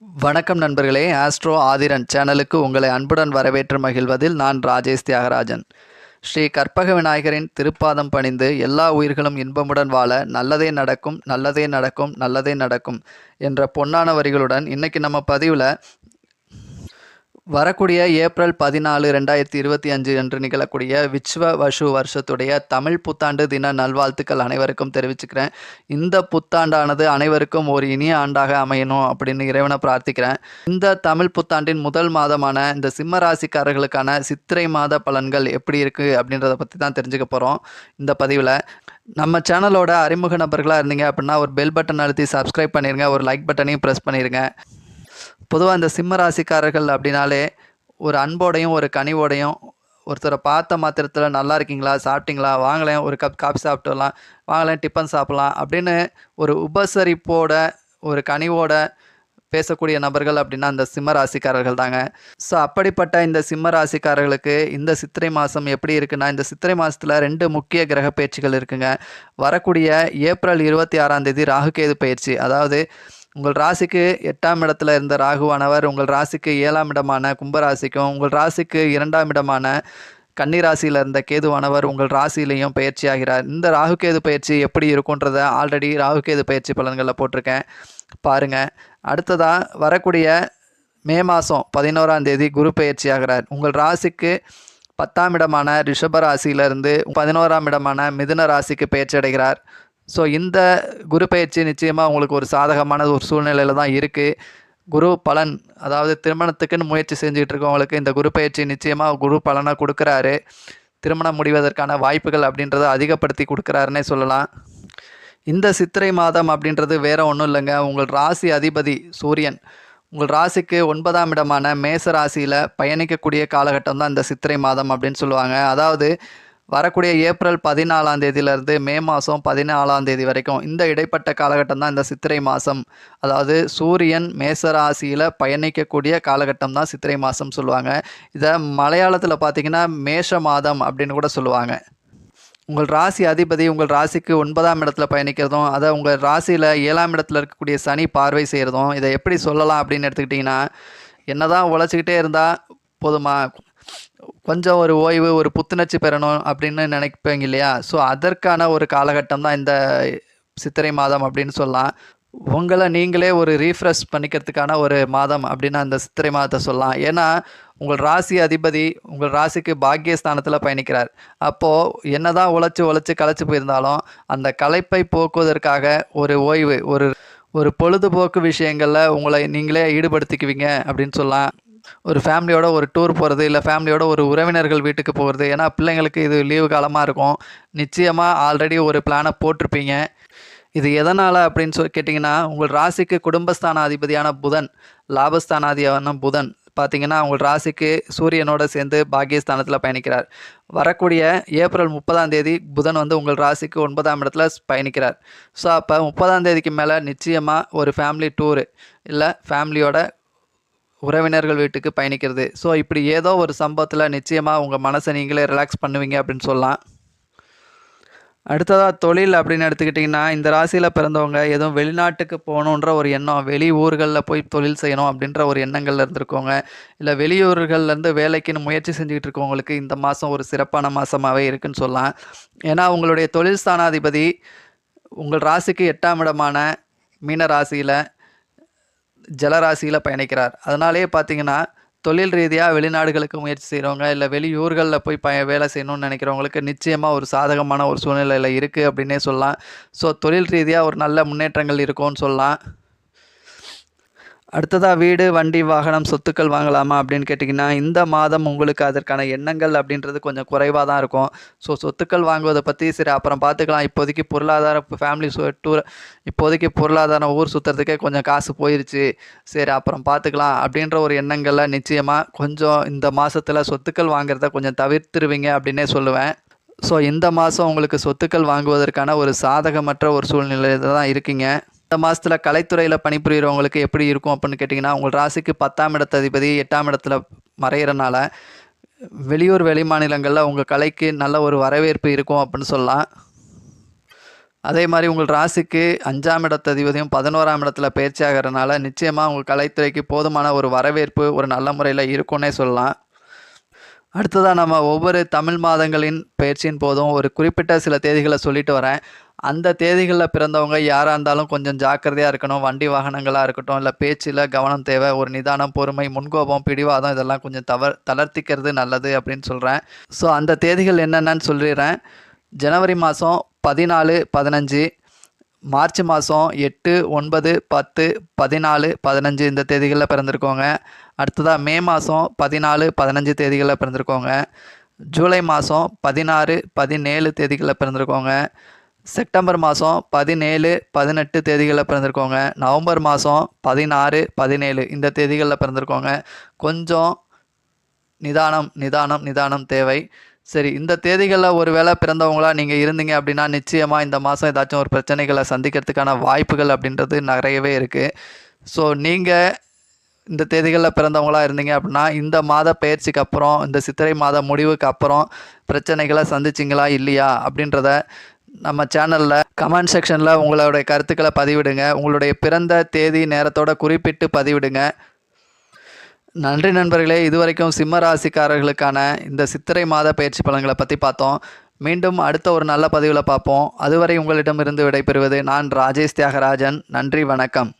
வணக்கம் நண்பர்களே. ஆஸ்ட்ரோ ஆதிரன் சேனலுக்கு உங்களை அன்புடன் வரவேற்று மகிழ்வதில் நான் ராஜேஷ் தியாகராஜன். ஸ்ரீ கற்பக விநாயகரின் திருப்பாதம் பணிந்து எல்லா உயிர்களும் இன்பமுடன் வாழ நல்லதே நடக்கும் நல்லதே நடக்கும் நல்லதே நடக்கும் என்ற பொன்னான வரிகளுடன் இன்னைக்கு நம்ம பதிவில் வரக்கூடிய ஏப்ரல் பதினாலு ரெண்டாயிரத்தி இருபத்தி அஞ்சு அன்று நிகழக்கூடிய விஸ்வ வசு வருஷத்துடைய தமிழ் புத்தாண்டு தின நல்வாழ்த்துக்கள் அனைவருக்கும் தெரிவிச்சுக்கிறேன். இந்த புத்தாண்டானது அனைவருக்கும் ஒரு இனிய ஆண்டாக அமையணும் அப்படின்னு இறைவனை பிரார்த்திக்கிறேன். இந்த தமிழ் புத்தாண்டின் முதல் மாதமான இந்த சிம்ம ராசிக்காரர்களுக்கான சித்திரை மாத பலன்கள் எப்படி இருக்குது அப்படின்றத பற்றி தான் தெரிஞ்சுக்க போகிறோம் இந்த பதிவில் நம்ம சேனலோட அறிமுக நபர்களாக இருந்தீங்க அப்படின்னா ஒரு பெல் பட்டன் அழுத்தி சப்ஸ்கிரைப் பண்ணிடுங்க ஒரு லைக் பட்டனையும் ப்ரெஸ் பண்ணிடுங்க பொதுவாக இந்த சிம்ம ராசிக்காரர்கள் அப்படின்னாலே ஒரு அன்போடையும் ஒரு கனிவோடையும் ஒருத்தரை பார்த்த மாத்திரத்தில் நல்லா இருக்கீங்களா சாப்பிட்டீங்களா வாங்கலேன் ஒரு கப் காஃபி சாப்பிட்டு வரலாம் வாங்கலேன் டிஃபன் சாப்பிட்லாம் அப்படின்னு ஒரு உபசரிப்போட ஒரு கனிவோட பேசக்கூடிய நபர்கள் அப்படின்னா அந்த சிம்ம ராசிக்காரர்கள் தாங்க. ஸோ அப்படிப்பட்ட இந்த சிம்ம ராசிக்காரர்களுக்கு இந்த சித்திரை மாதம் எப்படி இருக்குன்னா இந்த சித்திரை மாதத்தில் ரெண்டு முக்கிய கிரக பயிற்சிகள் இருக்குங்க. வரக்கூடிய ஏப்ரல் இருபத்தி ஆறாம் தேதி ராகுகேது பயிற்சி. அதாவது உங்கள் ராசிக்கு எட்டாம் இடத்துல இருந்த ராகுவானவர் உங்கள் ராசிக்கு ஏழாம் இடமான கும்பராசிக்கும் உங்கள் ராசிக்கு இரண்டாம் இடமான கன்னிராசியில் இருந்த கேதுவானவர் உங்கள் ராசியிலையும் பயிற்சி ஆகிறார். இந்த ராகுகேது பயிற்சி எப்படி இருக்குன்றத ஆல்ரெடி ராகுகேது பயிற்சி பலன்களில் போட்டிருக்கேன். பாருங்கள் அடுத்ததாக வரக்கூடிய மே மாதம் பதினோராம் தேதி குரு பயிற்சி ஆகிறார். உங்கள் ராசிக்கு பத்தாம் இடமான ரிஷப ராசியிலிருந்து பதினோராம் இடமான மிதுன ராசிக்கு பயிற்சி அடைகிறார். ஸோ இந்த குரு பயிற்சி நிச்சயமாக உங்களுக்கு ஒரு சாதகமான ஒரு சூழ்நிலையில் தான் இருக்குது குரு பலன் அதாவது திருமணத்துக்குன்னு முயற்சி செஞ்சுக்கிட்டு இருக்கவங்களுக்கு இந்த குரு பயிற்சி நிச்சயமாக குரு பலனாக கொடுக்குறாரு. திருமணம் முடிவதற்கான வாய்ப்புகள் அப்படின்றத அதிகப்படுத்தி கொடுக்குறாருன்னே சொல்லலாம். இந்த சித்திரை மாதம் அப்படின்றது வேற ஒன்றும் இல்லைங்க. உங்கள் ராசி அதிபதி சூரியன் உங்கள் ராசிக்கு ஒன்பதாம் இடமான மேச ராசியில் பயணிக்கக்கூடிய காலகட்டம் தான் இந்த சித்திரை மாதம் அப்படின்னு சொல்லுவாங்க. அதாவது வரக்கூடிய ஏப்ரல் பதினாலாம் தேதியிலேருந்து மே மாதம் பதினாலாம் தேதி வரைக்கும் இந்த இடைப்பட்ட காலகட்டம் தான் இந்த சித்திரை மாதம் அதாவது சூரியன் மேசராசியில் பயணிக்கக்கூடிய காலகட்டம் தான் சித்திரை மாதம் சொல்லுவாங்க. இதை மலையாளத்தில் பார்த்தீங்கன்னா மேஷ மாதம் அப்படின்னு கூட சொல்லுவாங்க. உங்கள் ராசி அதிபதி உங்கள் ராசிக்கு ஒன்பதாம் இடத்துல பயணிக்கிறதும் அதை உங்கள் ராசியில் ஏழாம் இடத்துல இருக்கக்கூடிய சனி பார்வை செய்கிறதும் இதை எப்படி சொல்லலாம் அப்படின்னு எடுத்துக்கிட்டிங்கன்னா என்ன தான் உழைச்சிக்கிட்டே இருந்தால் போதுமா? கொஞ்சம் ஒரு ஓய்வு ஒரு புத்துணர்ச்சி பெறணும் அப்படின்னு நினைப்பீங்க இல்லையா? ஸோ அதற்கான ஒரு காலகட்டம் தான் இந்த சித்திரை மாதம் அப்படின்னு சொல்லலாம். உங்களை நீங்களே ஒரு ரீஃப்ரெஷ் பண்ணிக்கிறதுக்கான ஒரு மாதம் அப்படின்னு அந்த சித்திரை மாதத்தை சொல்லலாம். ஏன்னா உங்கள் ராசி அதிபதி உங்கள் ராசிக்கு பாக்கியஸ்தானத்தில் பயணிக்கிறார். அப்போது என்னதான் உழைச்சி உழைச்சி களைச்சி போயிருந்தாலும் அந்த களைப்பை போக்குவதற்காக ஒரு ஓய்வு ஒரு ஒரு பொழுதுபோக்கு விஷயங்களில் உங்களை நீங்களே ஈடுபடுத்திக்குவீங்க அப்படின்னு சொல்லலாம். ஒரு ஃபேமிலியோட ஒரு டூர் போகிறது இல்லை ஃபேமிலியோட ஒரு உறவினர்கள் வீட்டுக்கு போகிறது ஏன்னா பிள்ளைங்களுக்கு இது லீவு காலமாக இருக்கும். நிச்சயமாக ஆல்ரெடி ஒரு பிளானை போட்டிருப்பீங்க. இது எதனால் அப்படின்னு சொல்லி கேட்டிங்கன்னா உங்கள் ராசிக்கு குடும்பஸ்தான அதிபதியான புதன் லாபஸ்தானாதியான புதன். பார்த்தீங்கன்னா உங்கள் ராசிக்கு சூரியனோட சேர்ந்து பாக்கியஸ்தானத்தில் பயணிக்கிறார். வரக்கூடிய ஏப்ரல் முப்பதாம் தேதி புதன் வந்து உங்கள் ராசிக்கு ஒன்பதாம் இடத்துல பயணிக்கிறார். ஸோ அப்போ முப்பதாம் தேதிக்கு மேலே நிச்சயமாக ஒரு ஃபேமிலி டூரு இல்லை ஃபேமிலியோட உறவினர்கள் வீட்டுக்கு பயணிக்கிறது. ஸோ இப்படி ஏதோ ஒரு சம்பவத்தில் நிச்சயமாக உங்கள் மனசை நீங்களே ரிலாக்ஸ் பண்ணுவீங்க அப்படின்னு சொல்லலாம். அடுத்ததாக தொழில் அப்படின்னு எடுத்துக்கிட்டிங்கன்னா இந்த ராசியில் பிறந்தவங்க எதுவும் வெளிநாட்டுக்கு போகணுன்ற ஒரு எண்ணம் வெளி ஊர்களில் போய் தொழில் செய்யணும் அப்படின்ற ஒரு எண்ணங்கள் இருந்திருக்கோங்க இல்லை வெளியூர்கள்லேருந்து வேலைக்குன்னு முயற்சி செஞ்சுக்கிட்டு இருக்கவங்களுக்கு இந்த மாதம் ஒரு சிறப்பான மாதமாகவே இருக்குன்னு சொல்லலாம். ஏன்னா உங்களுடைய தொழில் ஸ்தானாதிபதி உங்கள் ராசிக்கு எட்டாம் இடமான மீன ராசியில் ஜலராசியில் பயணிக்கிறார். அதனாலேயே பார்த்தீங்கன்னா தொழில் ரீதியாக வெளிநாடுகளுக்கு முயற்சி செய்கிறவங்க இல்லை வெளியூர்களில் போய் ப வேலை செய்யணும்னு நினைக்கிறவங்களுக்கு நிச்சயமாக ஒரு சாதகமான ஒரு சூழ்நிலையில் இருக்குது அப்படின்னே சொல்லலாம். ஸோ தொழில் ரீதியாக ஒரு நல்ல முன்னேற்றங்கள் இருக்கும்னு சொல்லலாம். அடுத்ததாக வீடு வண்டி வாகனம் சொத்துக்கள் வாங்கலாமா அப்படின்னு கேட்டிங்கன்னா இந்த மாதம் உங்களுக்கு அதற்கான எண்ணங்கள் அப்படின்றது கொஞ்சம் குறைவாக தான் இருக்கும். ஸோ சொத்துக்கள் வாங்குவதை பற்றி சரி அப்புறம் பார்த்துக்கலாம். இப்போதைக்கு பொருளாதார ஃபேமிலி டூர் இப்போதைக்கு பொருளாதாரம் ஊர் சுற்றுறதுக்கே கொஞ்சம் காசு போயிருச்சு. சரி அப்புறம் பார்த்துக்கலாம் அப்படின்ற ஒரு எண்ணங்களில் நிச்சயமாக கொஞ்சம் இந்த மாதத்தில் சொத்துக்கள் வாங்குறத கொஞ்சம் தவிர்த்துருவீங்க அப்படின்னே சொல்லுவேன். ஸோ இந்த மாதம் உங்களுக்கு சொத்துக்கள் வாங்குவதற்கான ஒரு சாதகமற்ற ஒரு சூழ்நிலையில் தான் இருக்கீங்க. இந்த மாதத்தில் கலைத்துறையில் பணிபுரிகிறவங்களுக்கு எப்படி இருக்கும் அப்படின்னு கேட்டிங்கன்னா உங்கள் ராசிக்கு பத்தாம் இடத்த அதிபதி எட்டாம் இடத்துல மறைகிறனால வெளியூர் வெளி மாநிலங்களில் உங்கள் கலைக்கு நல்ல ஒரு வரவேற்பு இருக்கும் அப்படின்னு சொல்லலாம். அதே மாதிரி உங்கள் ராசிக்கு அஞ்சாம் இடத்ததிபதியும் பதினோராம் இடத்துல பயிற்சி ஆகிறதுனால நிச்சயமாக உங்கள் கலைத்துறைக்கு போதுமான ஒரு வரவேற்பு ஒரு நல்ல முறையில் இருக்கும்னே சொல்லலாம். அடுத்ததாக நம்ம ஒவ்வொரு தமிழ் மாதங்களின் பயிற்சியின் போதும் ஒரு குறிப்பிட்ட சில தேதிகளை சொல்லிட்டு வரேன். அந்த தேதிகளில் பிறந்தவங்க யாராக இருந்தாலும் கொஞ்சம் ஜாக்கிரதையாக இருக்கணும். வண்டி வாகனங்களாக இருக்கட்டும் இல்லை பேச்சில் கவனம் தேவை ஒரு நிதானம் பொறுமை முன்கோபம் பிடிவாதம் இதெல்லாம் கொஞ்சம் தவ தளர்த்திக்கிறது நல்லது அப்படின்னு சொல்கிறேன் ஸோ அந்த தேதிகள் என்னென்னு சொல்லிடுறேன். ஜனவரி மாதம் பதினாலு பதினஞ்சு மார்ச் மாதம் எட்டு ஒன்பது பத்து பதினாலு பதினஞ்சு இந்த தேதிகளில் பிறந்திருக்கோங்க. அடுத்ததாக மே மாதம் பதினாலு பதினஞ்சு தேதிகளில் பிறந்திருக்கோங்க. ஜூலை மாதம் பதினாறு பதினேழு தேதிகளில் பிறந்திருக்கோங்க. செப்டம்பர் மாதம் பதினேழு பதினெட்டு தேதிகளில் பிறந்திருக்கோங்க. நவம்பர் மாதம் பதினாறு பதினேழு இந்த தேதிகளில் பிறந்திருக்கோங்க. கொஞ்சம் நிதானம் நிதானம் நிதானம் தேவை. சரி இந்த தேதிகளில் ஒரு வேளை பிறந்தவங்களா நீங்கள் இருந்தீங்க அப்படின்னா நிச்சயமாக இந்த மாதம் ஏதாச்சும் ஒரு பிரச்சனைகளை சந்திக்கிறதுக்கான வாய்ப்புகள் அப்படின்றது நிறையவே இருக்குது ஸோ நீங்கள் இந்த தேதிகளில் பிறந்தவங்களா இருந்தீங்க அப்படின்னா இந்த மாத பயிற்சிக்கு அப்புறம் இந்த சித்திரை மாத முடிவுக்கு அப்புறம் பிரச்சனைகளை சந்திச்சிங்களா இல்லையா அப்படின்றத நம்ம சேனலில் கமெண்ட் செக்ஷனில் உங்களுடைய கருத்துக்களை பதிவிடுங்க. உங்களுடைய பிறந்த தேதி நேரத்தோட குறிப்பிட்டு பதிவிடுங்க. நன்றி நண்பர்களே இதுவரைக்கும் சிம்ம ராசிக்காரர்களுக்கான இந்த சித்திரை மாத பயிற்சி பலன்களை பற்றி பார்த்தோம். மீண்டும் அடுத்த ஒரு நல்ல பதிவில் பார்ப்போம். அதுவரை உங்களிடமிருந்து விடைபெறுவது நான் ராஜேஷ் தியாகராஜன். நன்றி வணக்கம்.